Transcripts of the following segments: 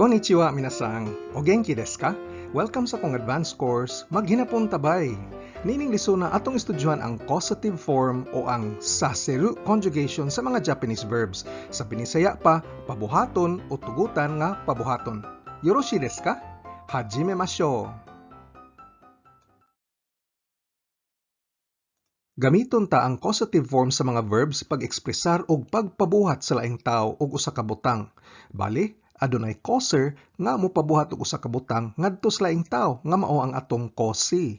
Konnichiwa minasang. O genki desu ka? Welcome sa kong advanced course, Maghinapon Tabay. Nining lisuna atong estudyuhan ang causative form o ang saseru conjugation sa mga Japanese verbs. Sa Binisaya pa, pabuhaton o tugutan nga pabuhaton. Yoroshi desu ka? Hajime masyo. Gamiton ta ang causative form sa mga verbs pag-ekspresar og pagpabuhat sa laing tao og usa ka butang. Bali, adunay causer nga mopabuhat og usa ka butang ngadto sa laing tao nga mao ang atong causi.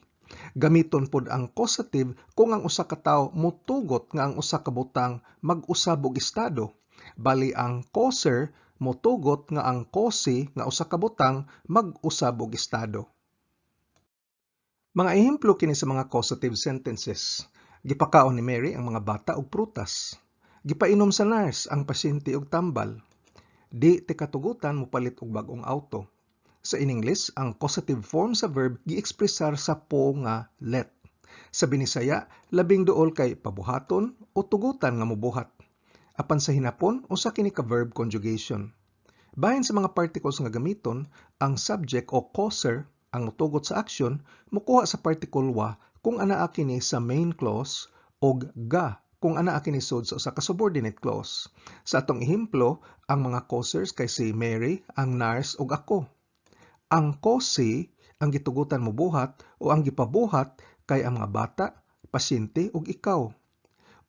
Gamiton pod ang causative kung ang usa ka tawo motugot nga ang usa ka butang mag-usab og estado. Bali ang causer motugot nga ang causi nga usa ka butang mag-usab og estado. Mga ehemplo kini sa mga causative sentences. Gipakaon ni Mary ang mga bata og prutas. Gipainom sa nurse ang pasyente og tambal. Di ti katugutan mopalit og bagong auto. Sa in English, ang causative form sa verb gi-ekspresar sa po nga let. Sa Binisaya, labing duol kay pabuhaton o tugutan nga mobuhat. Apan sa hinapon, usa kini ka verb conjugation. Bahin sa mga particles nga gamiton, ang subject o causer ang motugot sa action mukuha sa particle wa kung anaa kini sa main clause og ga kung anaa kini sud sa usa ka subordinate clause. Sa atong ehemplo, ang mga causers kay si Mary, ang nurse ug ako. Ang cause ang gitugutan mo buhat o ang gipabuhat kay ang mga bata, pasyente ug ikaw.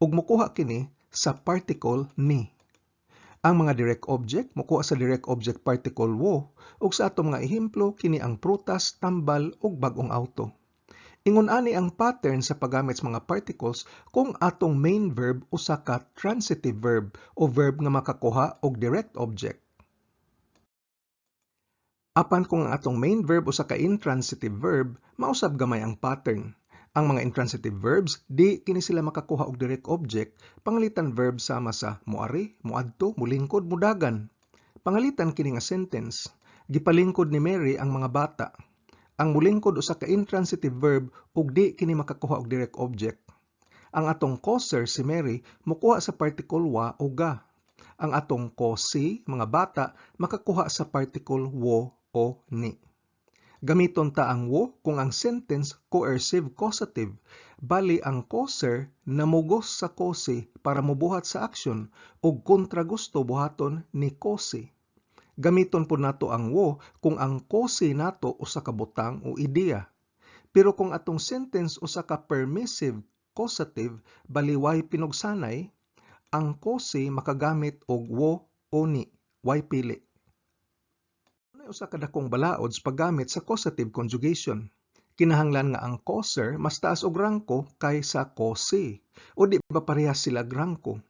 Ug mukuha kini sa particle ni. Ang mga direct object mukuha sa direct object particle wo ug sa atong mga ehemplo kini ang prutas, tambal ug bagong auto. Ingon ani ang pattern sa paggamit sa mga particles kung atong main verb usa ka transitive verb o verb nga makakuha og direct object. Apan kung ang atong main verb usa ka intransitive verb, mausab gamay ang pattern. Ang mga intransitive verbs, di kini sila makakuha og direct object, pangalitan verb sama sa moari, moadto, mulingkod, mudagan. Pangalitan kini nga sentence, gipalingkod ni Mary ang mga bata ang mulingkod usa ka intransitive verb ug di kini makakuha og direct object. Ang atong causer si Mary mokuha sa particle wa o ga. Ang atong causi mga bata makakuha sa particle wo o ni. Gamiton ta ang wo kung ang sentence coercive causative, bali ang causer namugos sa causi para mobuhat sa action ug kontra gusto buhaton ni causi. Gamiton po nato ang wo kung ang cause nato usa ka butang o ideya. Pero kung atong sentence usa ka permissive causative baliway pinugsanay, ang cause makagamit og wo o ni, way pili. May usa ka dakong balaod sa paggamit sa causative conjugation. Kinahanglan nga ang causer mas taas og rangko kaysa cause o di ba parehas sila rangko.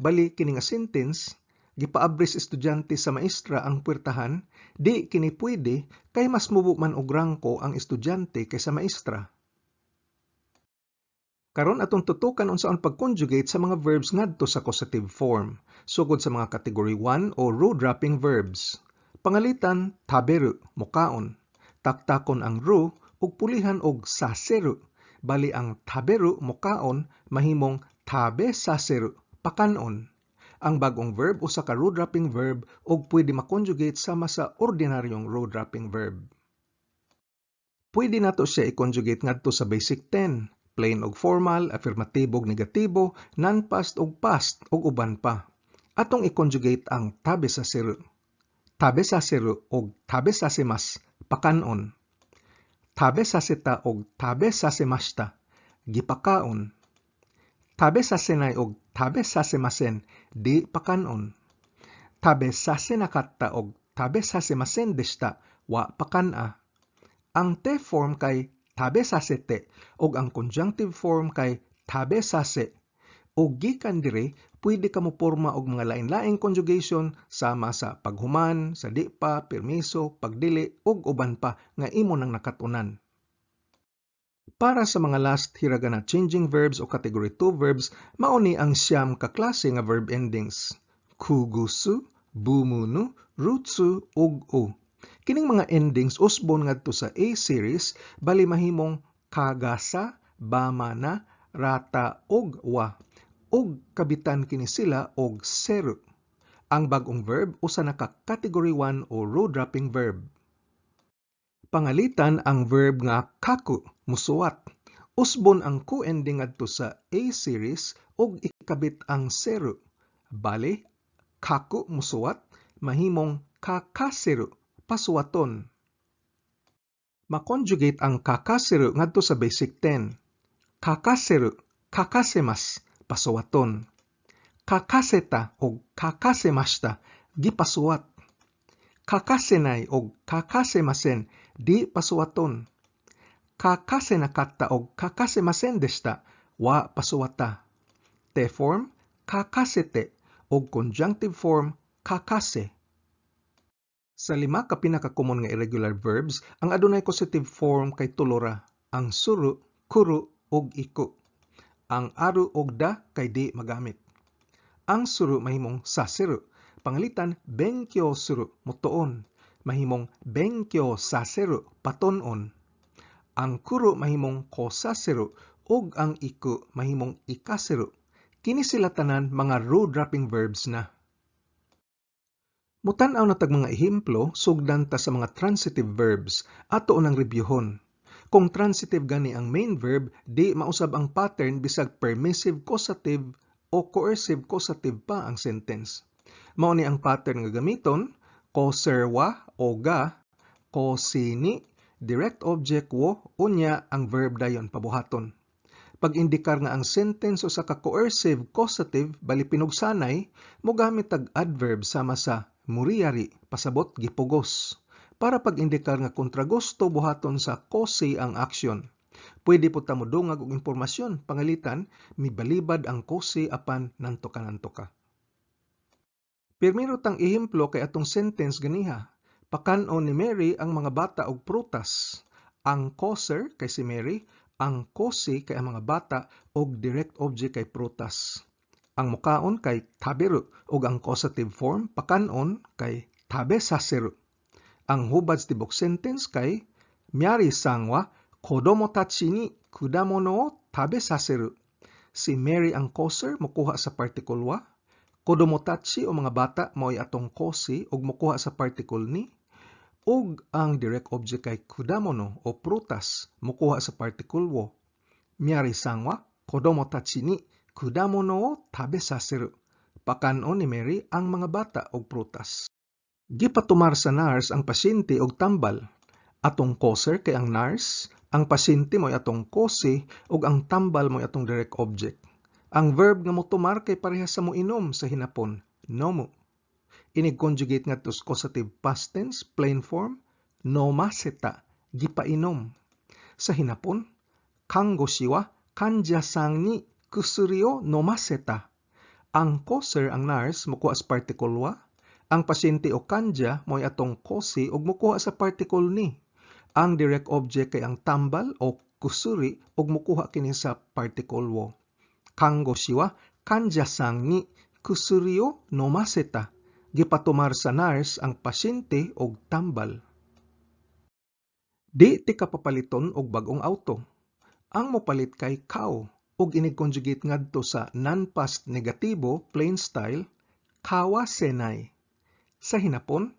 Bali kini nga sentence gipaabris estudyante sa maestra ang puwertahan, di kini pwede kay mas mubo man og rangko ang estudyante kaysa maestra. Karon atong tutukan unsaon pag-conjugate sa mga verbs ngadto sa causative form, sugod sa mga category 1 o row dropping verbs. Pangalitan, taberu, mukaon. Taktakon ang ru ug pulihan og saseru. Bali ang taberu mukaon mahimong tabe saseru, pakanon ang bagong verb usa ka row dropping verb ug pwede makonjugate sama sa ordinaryong row dropping verb. Pwede nato siya i-conjugate ngadto sa basic 10, plain ug formal, affirmative ug negatibo, non-past ug past ug uban pa. Atong i-conjugate ang tabe sa siru. Tabe sa siru ug tabe sa simas pakanon. Tabe sa sita ug tabe sa simasta gipakaon Tabe sa sinay og tabe sa simasen di pakanon. Tabe sa sinakatta og tabe sa simasen desta wa pakana. Ang te form kay tabe sa sete og ang conjunctive form kay tabe sa se. Og gikan dire pwede ka mo porma og mga lain-laing conjugation sama sa paghuman, sa di pa, permiso, pagdili ug uban pa nga imo nang nakatunan. Para sa mga last hiragana changing verbs o category 2 verbs, mauni ang siyam ka klase nga verb endings. Kugusu, bumunu, rutsu, ug. Kining mga endings usbon ngadto sa A series bali mahimong kagasa, bamana, rata ug wa. Ug kabitan kini sila og seru. Ang bagong verb usa na ka category 1 o row dropping verb. Pangalitan ang verb nga kaku musuwat. Usbon ang ku ending adto sa A series ug ikabit ang zero. Bale, kaku musuwat mahimong kakasiru pasuwaton. Makonjugate ang kakasiru ngadto sa basic 10. Kakasiru, kakasemas pasuwaton. Kakaseta o kakasemashita gipasuwat. Kakasenay o kakasemasen di pasuwaton. Kakasenakatta o kakasemasen deshita wa pasuwata. Te form kakasete o conjunctive form kakase. Sa lima ka pinakakomon nga irregular verbs, ang adunay causative form kay tulora, ang suru, kuru, ug iku. Ang aru ug da kay di magamit. Ang suru mahimong sasiru, pangalitan benkyo suru, mutuon. Mahimong benkyo saseru, patonon. Ang kuru mahimong kosasiru, ug ang iku mahimong ikasiru. Kini sila tanan mga row dropping verbs na. Mutan-aw na tag mga ehemplo sugdan ta sa mga transitive verbs ato nang reviewhon. Kung transitive gani ang main verb, di mausab ang pattern bisag permissive causative o coercive causative pa ang sentence. Mao ni ang pattern nga gamiton, koserwa o ga, kosini, direct object wo, unya ang verb dayon pabuhaton. Pag indikar nga ang sentence o sa ka-coercive causative bali pinugsanay, mo gamit tag adverb sama sa muriyari, pasabot gipugos. Para pag-indikar nga kontragusto buhaton sa kosi ang aksyon. Pwede po ta modungag og impormasyon pangalitan mibalibad ang kosi apan nantoka-nantoka. Pirmiro tang ehemplo kay atong sentence ganiha. Pakanon ni Mary ang mga bata og prutas. Ang causer kay si Mary, ang kosi kay ang mga bata og direct object kay prutas. Ang mukaon kay taberu ug ang causative form pakanon kay tabe saseru. Ang hubad tibok sentence kay miyari sangwa kodomo tachi ni kudamono tabe saseru. Si Mary ang causer mukuha sa particle wa. Kodomo tachi o mga bata mo'y atong kosi ug mukuha sa particle ni. Ug ang direct object kay kudamono o prutas mukuha sa particle wo. Miyari sangwa kodomo tachi ni kudamono o tabe saseru. Pakanon ni Mary ang mga bata og prutas. Gipatumar sa nurse ang pasyente og tambal. Atong causer kay ang nurse, ang pasyente mo'y atong kosi ug ang tambal mo'y atong direct object. Ang verb nga motumar kay parehas sa moinom sa hinapon, nomo. Inig conjugate nga to causative past tense, plain form, nomaseta, gipainom. Sa hinapon, kango shiwa kanja sang ni kusuri o nomaseta. Ang causer ang nurse mukuha sa particle wa, ang pasyente o kanja mo'y atong kosi ug mukuha sa particle ni. Ang direct object kay ang tambal o kusuri ug mukuha kini sa particle wo. Kango shiwa kanja sang ni kusuri o nomaseta. Gipatumar sa nurse ang pasyente og tambal. Di ti kapapaliton og bagong auto. Ang mopalit kay kao ug inig-conjugate ngadto sa non-past negatibo plain style kawasenai. Sa hinapon,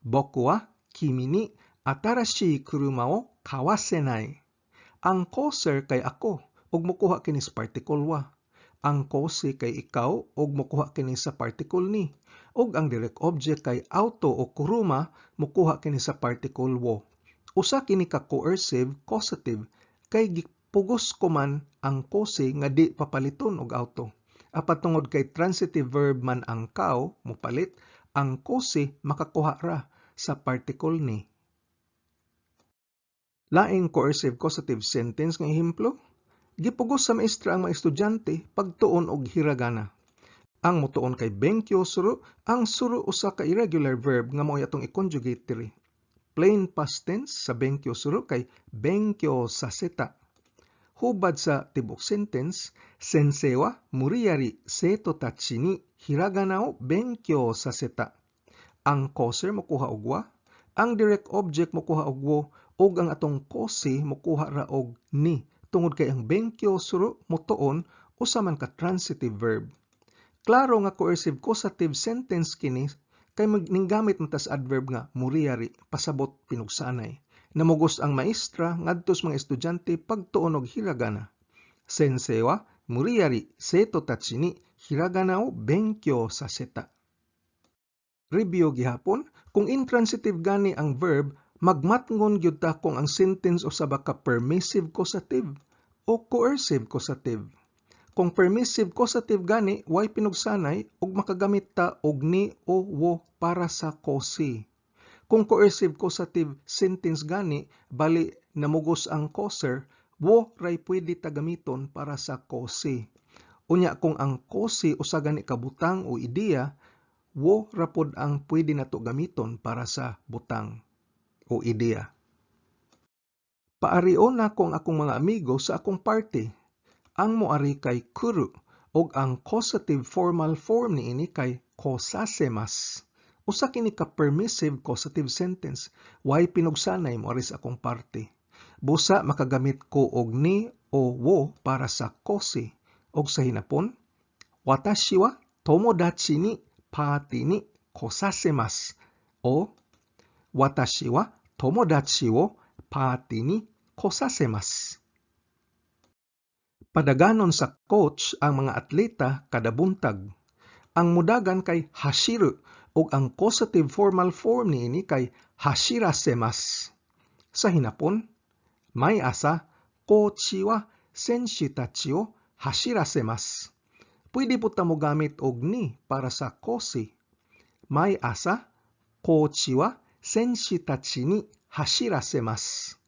boku wa kimi ni atarashii kuruma o kawasenai. Ang causer kay ako ug mokuha kini sa particle wa. Ang kosi kay ikaw ug mokuha kini sa particle ni. Ug ang direct object kay auto o kuruma mokuha kini sa particle wo. Usa kini ka coercive causative kay pugos ko man ang kosi nga di papaliton og auto. Apat tungod kay transitive verb man ang kao, mupalit, ang kosi makakuha ra sa particle ni. Laing coercive causative sentence nga ehemplo, gipugos sa maestra ang mga estudyante pagtuon og hiragana. Ang mutuon kay benkyo suru, ang suru usa ka irregular verb nga mao atong i-conjugate diri. Plain past tense sa benkyo suru kay benkyo saseta hubad sa tibok sentence, sensei wa muriyari seto tachi ni hiragana o benkyou saseta. Ang causer mokuha og wa, ang direct object mokuha og wo, ug ang atong kosi mokuha ra og ni tungod kay ang benkyou suru motuon usa man ka transitive verb. Klaro nga coercive causative sentence kini kay ninggamit matas adverb nga muriari pasabot pinugsanay. Namugos ang maestra ngadtos mga estudyante pagtuon og hiragana. Sensei wa muriari seto tachi ni hiragana o benkyou saseta. Review gihapon, kung intransitive gani ang verb, magmatngon gyud ta kung ang sentence usaba ka permissive causative o coercive causative. Kung permissive causative gani, way pinugsanay ug makagamit ta og ni o wo para sa cause. Kung coercive causative sentence gani, bali namugos ang causer, wo ray pwede ta gamiton para sa cause. Unya kung ang cause usa gani kabutang o ideya, wo rapod ang pwede nato gamiton para sa butang o ideya. Paarion na kong akong mga amigo sa akong party. Ang moari kay kuru og ang causative formal form ni ini kay kosasemas. Usa kini ka permissive causative sentence. Why pinugsanay mo sa akong party. Busa makagamit ko og ni o wo para sa kosi. Og sa hinapon, watashi wa tomodachi ni party ni kosasemasu o watashi wa tomodachi wo party ni kosasemasu. Padaganon sa coach ang mga atleta kada buntag. Ang mudagan kay hashiru ug ang causative formal form niini kay hashirasemasu. Sa hinapon, may asa kochi wa senshi tachi o hashirasemasu. Pwede po ta mo gamit og ni para sa kosi. May asa, kochi wa senshi tachi ni hashirasemasu.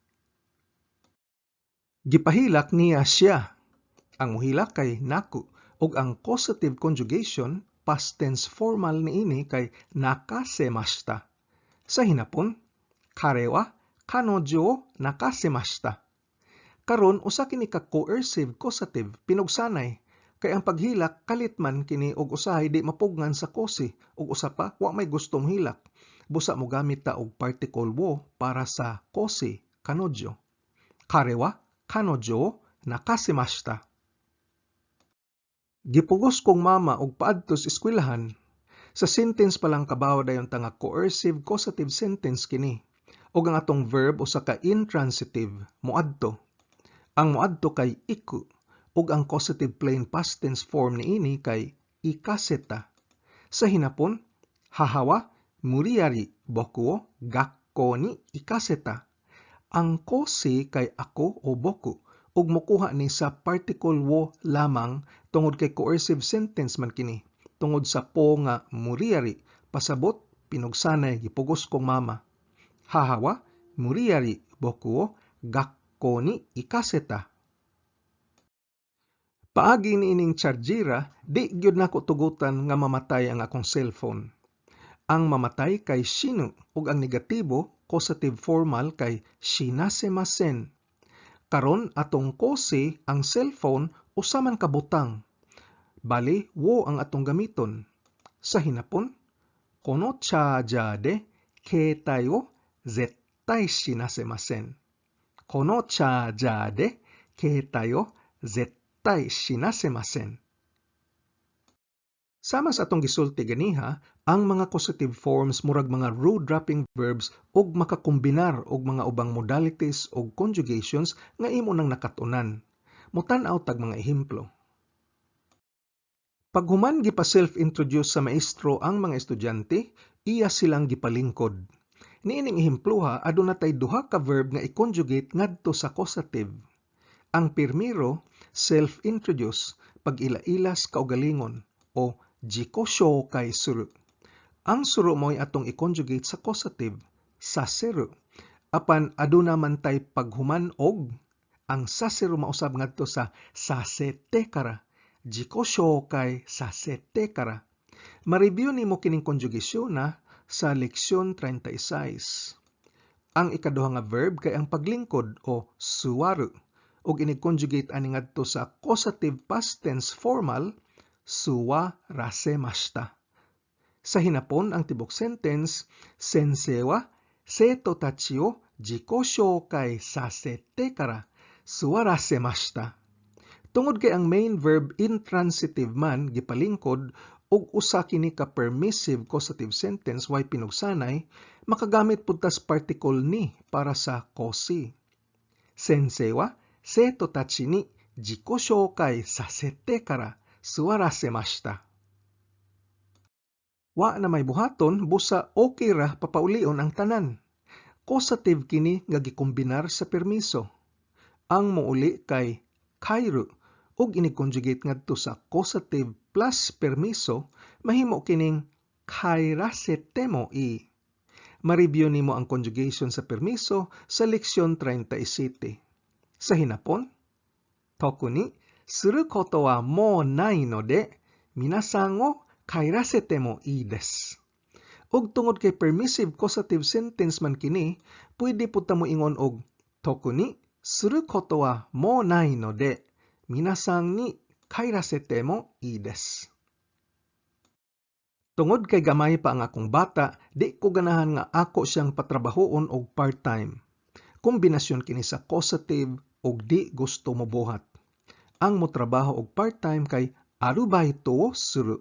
Gipahilak niya siya. Ang muhilak kay naku ug ang causative conjugation past tense formal niini kay nakasemashita. Sa hinapon, kare wa kanojo nakasemashita. Karon usa kini ka coercive causative pinugsanay kay ang paghilak kalit man kini og usahay di mapugnan sa kosi ug usa pa wa may gustong hilak. Busa mo gamit ta og particle wo para sa kosi kanojo. Kare wa kanojo o nakasemashita. Gipugos kong mama og paadto sa eskwelahan. Sa sentence pa lang kabaw dayon ta nga coercive causative sentence kini. Og ang atong verb usa ka intransitive moadto. Ang moadto kay iku ug ang causative plain past tense form niini kay ikaseta. Sa hinapon, hahawa muriari boku o gakko ni ikaseta. Ang kosi kay ako o boku ug mokuha ni sa particle wo lamang tungod kay coercive sentence man kini tungod sa po nga muriari pasabot pinugsanay gipugos kong mama hahawa muriari boku gakko ni ikaseta Paagi ni ining charjira, di gyud nako tugutan nga mamatay ang akong cellphone. Ang mamatay kay sino ug ang negatibo causative formal kay shinasemasen Karon atong kose ang cellphone usaman kabutang. Bali, wo ang atong gamiton. Sa hinapon, kono charger de keitai wo zettai shinasemasen. Kono charger de keitai wo zettai shinasemasen. Sama sa atong gisulti ganiha, ang mga causative forms murag mga root dropping verbs ug makakombinar og mga ubang modalities ug conjugations nga imo nang nakatunan. Mutan-aw tag mga ehemplo. Paghuman gipa self-introduce sa maestro ang mga estudyante, iya silang gipalingkod. Niining ehempluha aduna tay duha ka verb nga i-conjugate ngadto sa causative. Ang pirmiro, self-introduce, pag-ila-ilas kaugalingon o jikosho kay suru. Ang suru mo'y atong i-conjugate sa causative sa seru. Apan aduna man tay paghuman og ang sasiru mausab ngadto sa sasete kara. Jikosho kay sasete kara. Ma-review nimo kining konjugasyon na sa leksyon 36. Ang ikaduha nga verb kay ang paglingkod o suwaru ug ini-conjugate ani ngadto sa causative past tense formal suwa rasemashita. Sa hinapon ang tibok sentence, sensei wa seto tachi o jiko shoukai sasete kara suwarasemashita. Tungod kay ang main verb intransitive man gipalingkod ug usa kini ka permissive causative sentence way pinugsanay, makagamit pud tas particle ni para sa kosi. Sensei wa seto tachi ni jiko shoukai sasete kara suwarasemashita. Wa na may buhaton, busa okay ra papaulion ang tanan. Causative kini nga gikombinar sa permiso. Ang muuli kay kairu ug ini-conjugate ngadto sa causative plus permiso, mahimo kining kairasetemo i. Ma-review nimo ang conjugation sa permiso sa leksyon 37. Sa hinapon, toku ni suru koto wa mo nai no de minasan o kairasete mo i des. Og tungod kay permissive causative sentence man kini, pwede po ta mo ingon og toku ni koto wa mo nai no de minasan ni mo i des. Tungod kay gamay pa ang akong bata, di ko ganahan nga ako siyang patrabahoon og part-time. Kombinasyon kini sa causative og di gusto mo buhat. Ang mo trabaho og part-time kay arubaito suru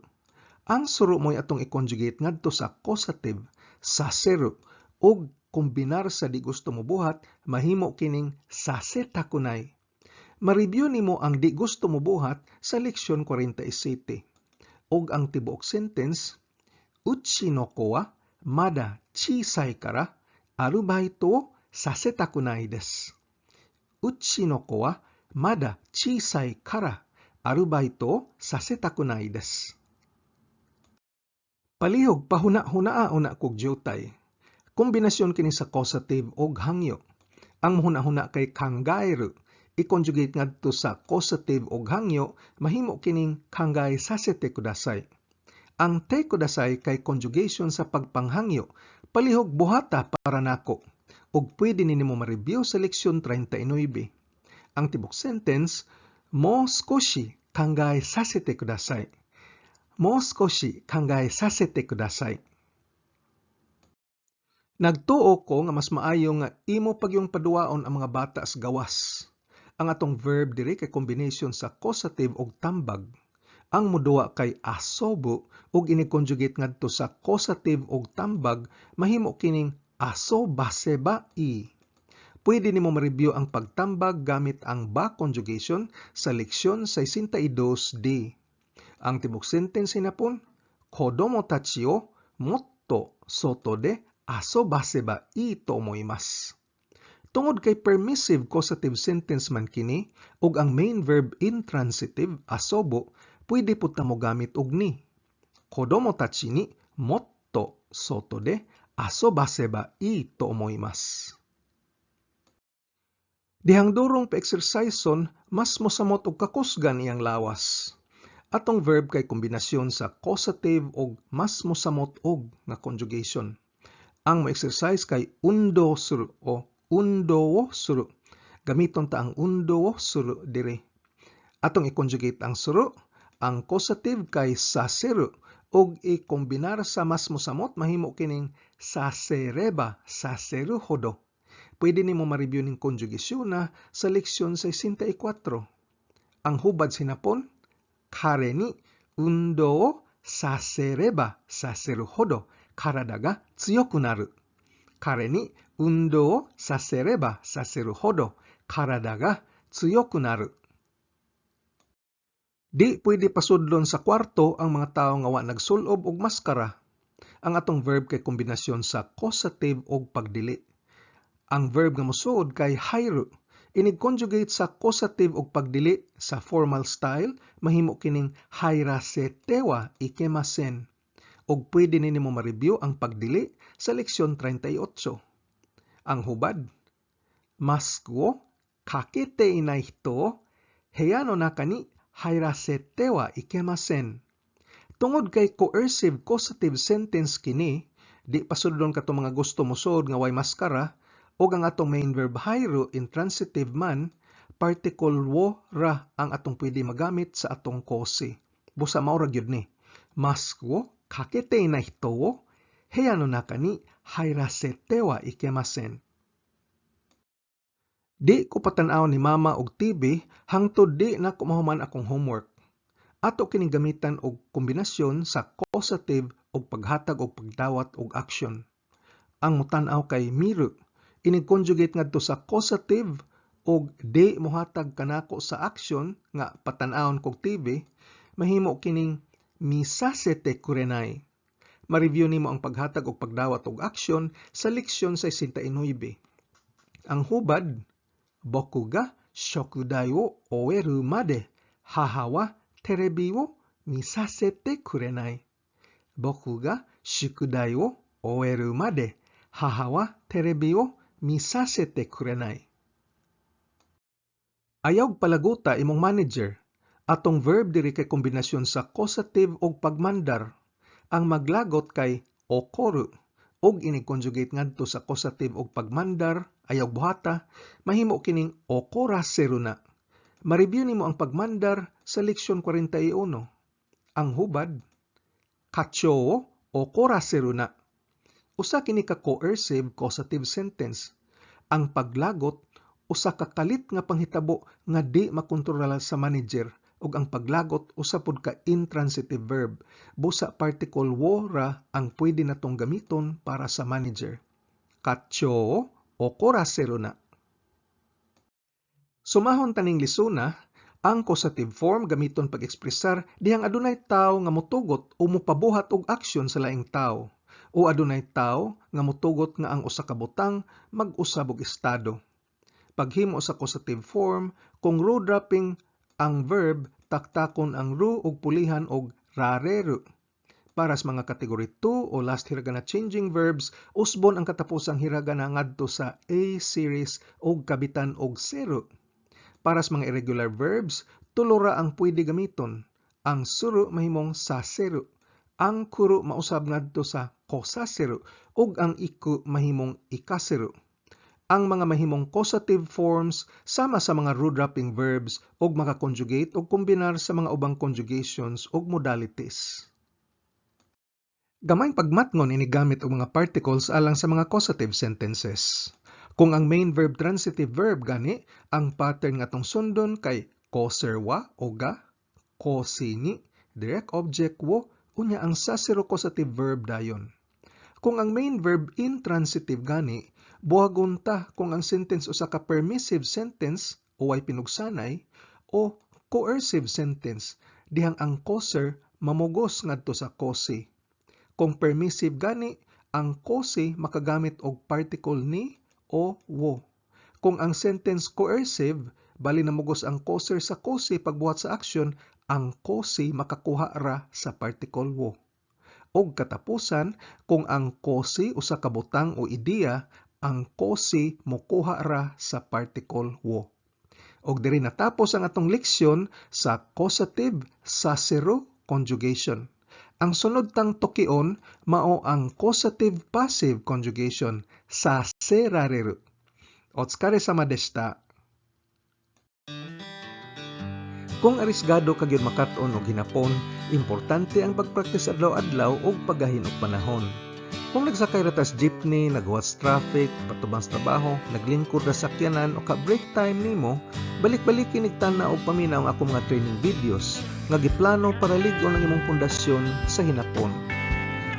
ang suru mo'y atong i-conjugate ngadto sa causative sa seru ug kombinar sa di gusto mo buhat mahimo kining sase takunay. Ma-review nimo ang di gusto mo buhat sa leksyon 47. Og ang tibuok sentence uchi no ko wa mada chisai kara arubaito sase takunai desu. Uchi no ko wa mada chisai kara arubaito sase takunai desu. Palihog pahuna-hunaa una kog jotay. Kombinasyon kini sa causative og hangyo. Ang huna-huna kay kangairu i-conjugate ngadto sa causative og hangyo mahimo kining kangai sasete kudasay. Ang te kudasay kay conjugation sa pagpanghangyo palihog buhata para nako ug pwede ninimo ma-review sa leksyon 39 Ang tibok sentence mo skoshi kangai sasete kudasay もう少し考えさせてください。Nagtuo ko nga mas maayo nga imo pagyong paduwaon ang mga bata sa gawas. Ang atong verb diri kay combination sa causative og tambag. Ang muduwa kay asobo ug ini-conjugate ngadto sa causative og tambag mahimo kining aso base ba i. Pwede nimo ma-review ang pagtambag gamit ang ba conjugation sa leksyon 62D. Ang tibok sentence hinapon, kodomo tachi o motto soto de asobase ba i to omoimasu. Tungod kay permissive causative sentence man kini ug ang main verb intransitive asobo, pwede pud ta mo gamit og ni. Kodomo tachi ni motto soto de asobase ba i to omoimasu. Dihang durong pa-exerciseon, mas mosamot og kakusgan iyang lawas. Atong verb kay kombinasyon sa causative og mas mosamot og nga conjugation. Ang mo-exercise kay undo suru o undo suru. Gamiton ta ang undo suru dire. Atong i-conjugate ang suru, ang causative kay saseru og i-kombinar sa mas mosamot mahimo kining sasereba saseru hodo. Pwede nimo ma-review ning konjugasyon na sa leksyon 64. Ang hubad sinapon, kare ni undo sasereba saseruhodo karada ga tsuyoku naru. Kare ni undo sasereba saseruhodo karada ga tsuyoku naru. Di pwede pasudlon sa kwarto ang mga tao nga wa nagsulob og maskara. Ang atong verb kay kombinasyon sa causative og pagdili. Ang verb nga mosuod kay hayru Inig-conjugate sa causative og pagdili sa formal style, mahimo kining hairasetewa ikemasen. Og pwede ninimo ma-review ang pagdili sa leksyon 38. Ang hubad, Maskuo kakete inai hito, heyano naka ni hairasetewa ikemasen. Tungod kay coercive causative sentence kini, di pasudlon kato mga gusto mo nga way maskara, o ang atong main verb hayro intransitive man, particle wo ra ang atong pwede magamit sa atong kose. Busa maura gyud ni. Masko kakete na hito wo, heyano naka ni hairasete wa ikemasen. Di ko patanaw ni mama og TV hangtod di na ko mahuman akong homework. Ato kining gamitan og kombinasyon sa causative og paghatag og pagdawat og action. Ang mutan-aw kay miru inig conjugate ngadto sa causative og di mohatag kanako sa action nga patan-awon kog TV mahimo kining misasete kurenay. Ma-review nimo ang paghatag og pagdawat og action sa leksyon 69. Ang hubad, boku ga shokudai oeru made haha wa terebi wo misasete kurenai. Boku ga shukudai oeru made haha wa terebi wo misasete kurenai. Ayaw palaguta imong manager. Atong verb diri kay kombinasyon sa causative og pagmandar. Ang maglagot kay okoru og ini-conjugate ngadto sa causative og pagmandar ayaw buhata mahimo kining okoraseru na. Ma-review nimo ang pagmandar sa leksyon 41. Ang hubad kacho okoraseru na. Usa kini ka coercive causative sentence. Ang paglagot usa ka kalit nga panghitabo nga di makontrola sa manager ug ang paglagot usa pod ka intransitive verb. Busa particle wo ra ang pwede natong gamiton para sa manager. Katcho o korasero na. Sumahon taning lisuna ang causative form gamiton pag-ekspresar dihang adunay tawo nga motugot o mopabuhat og aksyon sa laing tawo o adunay tawo nga motugot nga ang usa ka butang mag-usab og estado paghimo sa causative form kung row dropping ang verb taktakon ang ru ug pulihan og rareru. Para sa mga category 2 o last hiragana changing verbs, usbon ang katapusang hiragana ngadto sa A series og kabitan og zero. Para sa mga irregular verbs, tulora ang pwede gamiton. Ang suru mahimong sa zero. Ang kuro mausab ngadto sa kosasero ug ang iku mahimong ikasero ang mga mahimong causative forms sama sa mga root dropping verbs ug makakonjugate ug kombinar sa mga ubang conjugations ug modalities. Gamay pagmatngon ini gamit og mga particles alang sa mga causative sentences. Kung ang main verb transitive verb gani, ang pattern nga tong sundon kay koserwa o ga, kosini, direct object wo, unya ang sasero causative verb dayon. Kung ang main verb intransitive gani, buhagon ta kung ang sentence usa ka permissive sentence o way pinugsanay o coercive sentence dihang ang causer mamugos ngadto sa cause. Kung permissive gani, ang cause makagamit og particle ni o wo. Kung ang sentence coercive, bali namugos ang causer sa cause pagbuhat sa action, ang cause makakuha ra sa particle wo. Og katapusan, kung ang cause usa ka butang o ideya, ang kosi mokuha ra sa particle wo. Og diri natapos ang atong leksyon sa causative sa zero conjugation. Ang sunod tang tukion mao ang causative passive conjugation sa serareru. Otskare sama desta. Kung arisgado ka gyud makat-on og hinapon, importante ang pagpraktis adlaw-adlaw og paggahin og panahon. Kung nagsakay ratas jeepney, nagwatch traffic, patubang sa trabaho, naglingkod ra sakyanan o ka break time nimo, balik-balik kinigtana og paminaw ang ako mga training videos nga giplano para ligon ang imong pundasyon sa hinapon.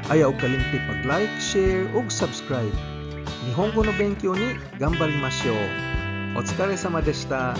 Ayaw og kalimti pag-like, share ug subscribe. Nihongo no benkyo ni Gambarimasyo. Otsukare sama deshita.